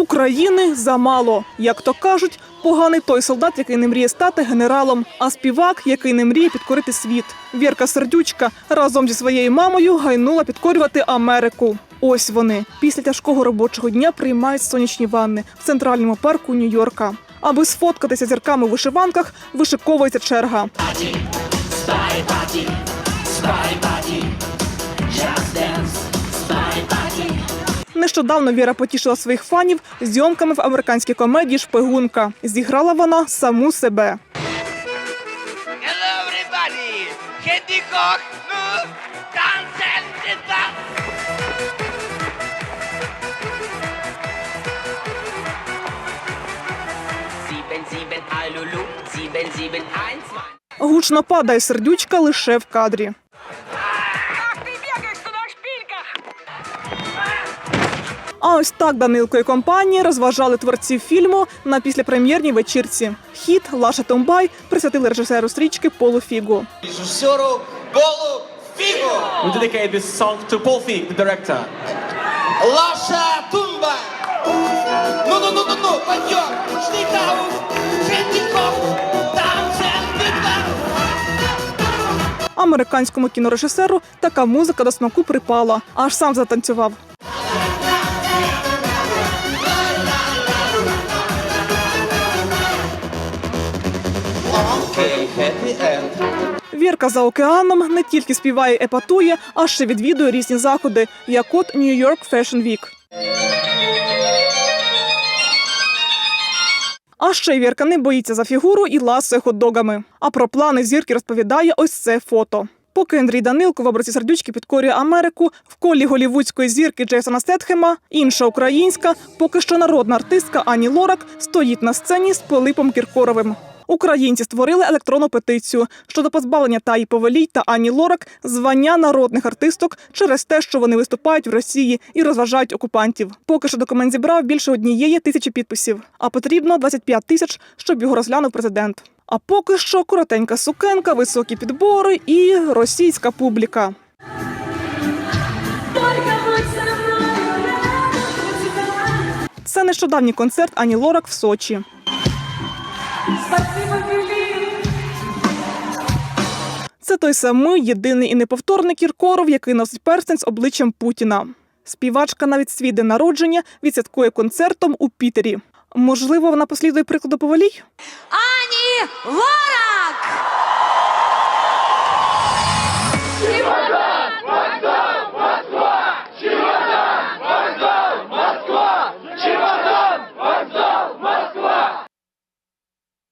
України замало. Як то кажуть, поганий той солдат, який не мріє стати генералом, а співак, який не мріє підкорити світ. Вірка Сердючка разом зі своєю мамою гайнула підкорювати Америку. Ось вони після тяжкого робочого дня приймають сонячні ванни в центральному парку Нью-Йорка. Аби сфоткатися зірками у вишиванках, вишиковується черга. Нещодавно Віра потішила своїх фанів зйомками в американській комедії Шпигунка. Зіграла вона саму себе. Hello everybody! Candy Cock, nu dansen tillsammans! Sieben, sieben, Alulu, sieben, sieben, eins, zwei. Гучно падає сердючка лише в кадрі. А ось так Данилко і компанії розважали творців фільму на післяпрем'єрній вечірці. Хіт Лаша Томбай присвятили режисеру стрічки Полу Фігу. режиссеру Полу Фигу. We dedicate this song to Paul Feig, the director. Лаша Тумба. Ну-ну-ну-ну-ну. Американському кінорежисеру така музика до смаку припала, аж сам затанцював. Вірка за океаном не тільки співає епатує, а ще відвідує різні заходи, як от York Fashion Week. А ще Вірка не боїться за фігуру і ласує хот-догами. А про плани зірки розповідає ось це фото. Поки Андрій Данилко в образі сердючки підкорює Америку в колі голівудської зірки Джейсона Стетхема, інша українська, поки що народна артистка Ані Лорак стоїть на сцені з Пилипом Кіркоровим. Українці створили електронну петицію щодо позбавлення Таї Повелій та Ані Лорак звання народних артисток через те, що вони виступають в Росії і розважають окупантів. Поки що документ зібрав більше однієї тисячі підписів, а потрібно 25 тисяч, щоб його розглянув президент. А поки що коротенька сукенка, високі підбори і російська публіка. Це нещодавній концерт Ані Лорак в Сочі. Той самий єдиний і неповторний Кіркоров, який носить перстень з обличчям Путіна. Співачка навіть свій день народження відсвяткує концертом у Пітері. Можливо, вона послідує прикладу повалій? Ані Лора!